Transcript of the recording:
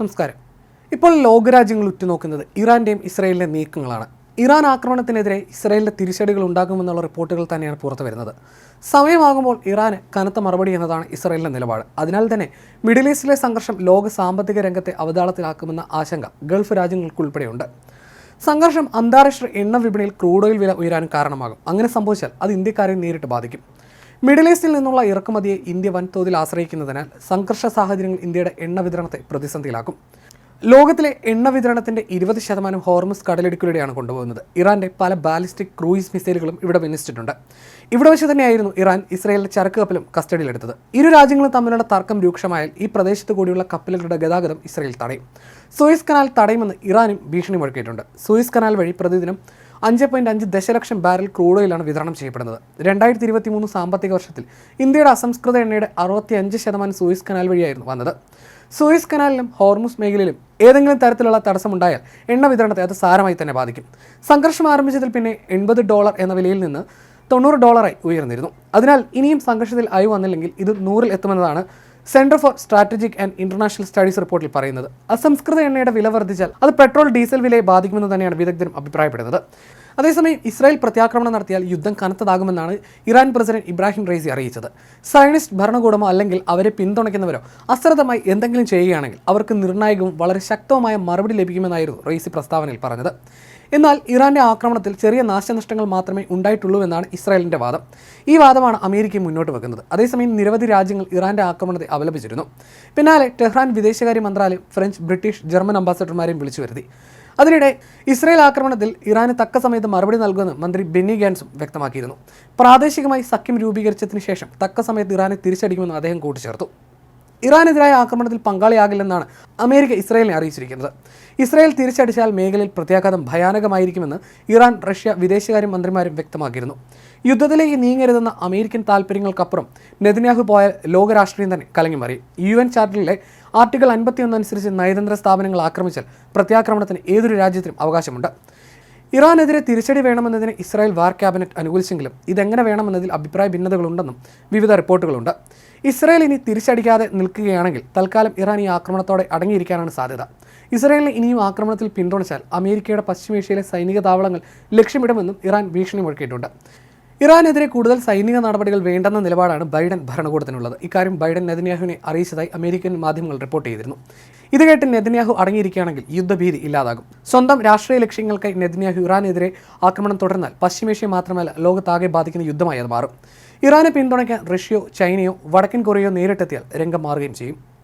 നമസ്കാരം. ഇപ്പോൾ ലോകരാജ്യങ്ങൾ ഉറ്റുനോക്കുന്നത് ഇറാന്റെയും ഇസ്രയേലിന്റെ നീക്കങ്ങളാണ്. ഇറാൻ ആക്രമണത്തിനെതിരെ ഇസ്രയേലിന്റെ തിരിച്ചടികൾ ഉണ്ടാകുമെന്നുള്ള റിപ്പോർട്ടുകൾ തന്നെയാണ് പുറത്തു വരുന്നത്. സമയമാകുമ്പോൾ ഇറാന് കനത്ത മറുപടി എന്നതാണ് ഇസ്രയേലിന്റെ നിലപാട്. അതിനാൽ തന്നെ മിഡിൽ ഈസ്റ്റിലെ സംഘർഷം ലോക സാമ്പത്തിക രംഗത്തെ അവതാളത്തിലാക്കുമെന്ന ആശങ്ക ഗൾഫ് രാജ്യങ്ങൾക്കുൾപ്പെടെയുണ്ട്. സംഘർഷം അന്താരാഷ്ട്ര എണ്ണ വിപണിയിൽ ക്രൂഡ് ഓയിൽ വില ഉയരാൻ കാരണമാകും. അങ്ങനെ സംഭവിച്ചാൽ അത് ഇന്ത്യക്കാരെ നേരിട്ട് ബാധിക്കും. മിഡിൽ ഈസ്റ്റിൽ നിന്നുള്ള ഇറക്കുമതിയെ ഇന്ത്യ വൻതോതിൽ ആശ്രയിക്കുന്നതിനാൽ സംഘർഷ സാഹചര്യങ്ങൾ ഇന്ത്യയുടെ എണ്ണ വിതരണത്തെ പ്രതിസന്ധിയിലാക്കും. ലോകത്തിലെ എണ്ണ വിതരണത്തിന്റെ ഇരുപത് ശതമാനം ഹോർമസ് കടലിടുക്കിലൂടെയാണ് കൊണ്ടുപോകുന്നത്. ഇറാന്റെ പല ബാലിസ്റ്റിക് ക്രൂയിസ് മിസൈലുകളും ഇവിടെ വിന്യസിച്ചിട്ടുണ്ട്. ഇവിടെ വെച്ച് തന്നെയായിരുന്നു ഇറാൻ ഇസ്രായേലിന്റെ ചരക്ക് കപ്പലും കസ്റ്റഡിയിലെടുത്തത്. ഇരു രാജ്യങ്ങളും തമ്മിലുള്ള തർക്കം രൂക്ഷമായാൽ ഈ പ്രദേശത്ത് കൂടിയുള്ള കപ്പലുകളുടെ ഗതാഗതം ഇസ്രായേൽ തടയും. സൂയിസ് കനാൽ തടയുമെന്ന് ഇറാനും ഭീഷണി മുഴക്കിയിട്ടുണ്ട് സൂയിസ് കനാൽ വഴി പ്രതിദിനം അഞ്ച് പോയിന്റ് അഞ്ച് ദശലക്ഷം ബാരൽ ക്രൂഡ് ഓയിലാണ് വിതരണം ചെയ്യപ്പെടുന്നത്. രണ്ടായിരത്തി ഇരുപത്തി മൂന്ന് സാമ്പത്തിക വർഷത്തിൽ ഇന്ത്യയുടെ അസംസ്കൃത എണ്ണയുടെ അറുപത്തി അഞ്ച് ശതമാനം സൂയിസ് കനാൽ വഴിയായിരുന്നു വന്നത്. സൂയിസ് കനാലിലും ഹോർമുസ് മേഖലയിലും ഏതെങ്കിലും തരത്തിലുള്ള തടസ്സമുണ്ടായാൽ എണ്ണ വിതരണത്തെ അത് സാരമായി തന്നെ ബാധിക്കും. സംഘർഷം ആരംഭിച്ചതിൽ പിന്നെ എൺപത് ഡോളർ എന്ന വിലയിൽ നിന്ന് തൊണ്ണൂറ് ഡോളറായി ഉയർന്നിരുന്നു. അതിനാൽ ഇനിയും സംഘർഷത്തിൽ അയവ് വന്നില്ലെങ്കിൽ ഇത് നൂറിൽ എത്തുമെന്നതാണ് centre for strategic and international studies റിപ്പോർട്ടിൽ പറയുന്നത് അസംസ്കൃത എണ്ണയുടെ വില വർദ്ധിച്ചാൽ അത് പെട്രോൾ ഡീസൽ വിലയെ ബാധിക്കുമെന്ന് തന്നെയാണ് വിദഗ്ധരും അഭിപ്രായപ്പെടുന്നത്. അതേസമയം ഇസ്രായേൽ പ്രത്യാക്രമണം നടത്തിയാൽ യുദ്ധം കനത്തതാകുമെന്നാണ് ഇറാൻ പ്രസിഡന്റ് ഇബ്രാഹിം റൈസി അറിയിച്ചത്. സയനിസ്റ്റ് ഭരണകൂടമോ അല്ലെങ്കിൽ അവരെ പിന്തുണയ്ക്കുന്നവരോ അശ്രദ്ധമായി എന്തെങ്കിലും ചെയ്യുകയാണെങ്കിൽ അവർക്ക് നിർണായകവും വളരെ ശക്തവുമായ മറുപടി ലഭിക്കുമെന്നായിരുന്നു റൈസി പ്രസ്താവനയിൽ പറഞ്ഞത്. എന്നാൽ ഇറാന്റെ ആക്രമണത്തിൽ ചെറിയ നാശനഷ്ടങ്ങൾ മാത്രമേ ഉണ്ടായിട്ടുള്ളൂ എന്നാണ് ഇസ്രായേലിന്റെ വാദം. ഈ വാദമാണ് അമേരിക്ക മുന്നോട്ട് വെക്കുന്നത്. അതേസമയം നിരവധി രാജ്യങ്ങൾ ഇറാന്റെ ആക്രമണത്തെ അപലപിച്ചിരുന്നു പിന്നാലെ ടെഹ്റാൻ വിദേശകാര്യ മന്ത്രാലയം ഫ്രഞ്ച് ബ്രിട്ടീഷ് ജർമ്മൻ അംബാസഡർമാരെയും വിളിച്ചു വരുത്തി. അതിനിടെ ഇസ്രയേൽ ആക്രമണത്തിൽ ഇറാന് തക്ക സമയത്ത് മറുപടി നൽകുമെന്ന് മന്ത്രി ബെന്നി ഗാൻസും വ്യക്തമാക്കിയിരുന്നു. പ്രാദേശികമായി സഖ്യം രൂപീകരിച്ചതിന് ശേഷം തക്ക സമയത്ത് ഇറാനെ തിരിച്ചടിക്കുമെന്ന് അദ്ദേഹം കൂട്ടിച്ചേർത്തു. ഇറാനെതിരായ ആക്രമണത്തിൽ പങ്കാളിയാകില്ലെന്നാണ് അമേരിക്ക ഇസ്രായേലിനെ അറിയിച്ചിരിക്കുന്നത്. ഇസ്രായേൽ തിരിച്ചടിച്ചാൽ മേഖലയിൽ പ്രത്യാഘാതം ഭയാനകമായിരിക്കുമെന്ന് ഇറാൻ റഷ്യ വിദേശകാര്യ മന്ത്രിമാരും വ്യക്തമാക്കിയിരുന്നു. യുദ്ധത്തിലേക്ക് നീങ്ങരുതെന്ന അമേരിക്കൻ താൽപ്പര്യങ്ങൾക്കപ്പുറം നെതന്യാഹു പോയ ലോകരാഷ്ട്രീയം തന്നെ കലങ്ങി മാറി യു എൻ ചാർട്ടറിലെ ആർട്ടിക്കിൾ അൻപത്തിയൊന്ന് അനുസരിച്ച് നയതന്ത്ര സ്ഥാപനങ്ങൾ ആക്രമിച്ചാൽ പ്രത്യാക്രമണത്തിന് ഏതൊരു രാജ്യത്തിനും അവകാശമുണ്ട്. ഇറാനെതിരെ തിരിച്ചടി വേണമെന്നതിന് ഇസ്രായേൽ വാർ ക്യാബിനറ്റ് അനുകൂലിച്ചെങ്കിലും ഇതെങ്ങനെ വേണമെന്നതിൽ അഭിപ്രായ ഭിന്നതകളുണ്ടെന്നും വിവിധ റിപ്പോർട്ടുകളുണ്ട്. ഇസ്രായേൽ ഇനി തിരിച്ചടിക്കാതെ നിൽക്കുകയാണെങ്കിൽ തൽക്കാലം ഇറാൻ ഈ ആക്രമണത്തോടെ അടങ്ങിയിരിക്കാനാണ് സാധ്യത. ഇസ്രയേലിനെ ഇനിയും ആക്രമണത്തിൽ പിന്തുണച്ചാൽ അമേരിക്കയുടെ പശ്ചിമേഷ്യയിലെ സൈനിക താവളങ്ങൾ ലക്ഷ്യമിടുമെന്നും ഇറാൻ ഭീഷണി മുഴക്കിയിട്ടുണ്ട് ഇറാനെതിരെ കൂടുതൽ സൈനിക നടപടികൾ വേണ്ടെന്ന നിലപാടാണ് ബൈഡൻ ഭരണകൂടത്തിനുള്ളത്. ഇക്കാര്യം ബൈഡൻ നെതന്യാഹുവിനെ അറിയിച്ചതായി അമേരിക്കൻ മാധ്യമങ്ങൾ റിപ്പോർട്ട് ചെയ്തിരുന്നു. ഇത് കേട്ട് നെതന്യാഹു അടങ്ങിയിരിക്കുകയാണെങ്കിൽ യുദ്ധഭീതി ഇല്ലാതാകും. സ്വന്തം രാഷ്ട്രീയ ലക്ഷ്യങ്ങൾക്കായി നെതന്യാഹു ഇറാനെതിരെ ആക്രമണം തുടർന്നാൽ പശ്ചിമേഷ്യ മാത്രമല്ല ലോകത്താകെ ബാധിക്കുന്ന യുദ്ധമായി അത് മാറും. ഇറാനെ പിന്തുണയ്ക്കാൻ റഷ്യയോ ചൈനയോ വടക്കൻ കൊറിയയോ നേരിട്ടെത്തിയാൽ രംഗം മാറുകയും ചെയ്യും.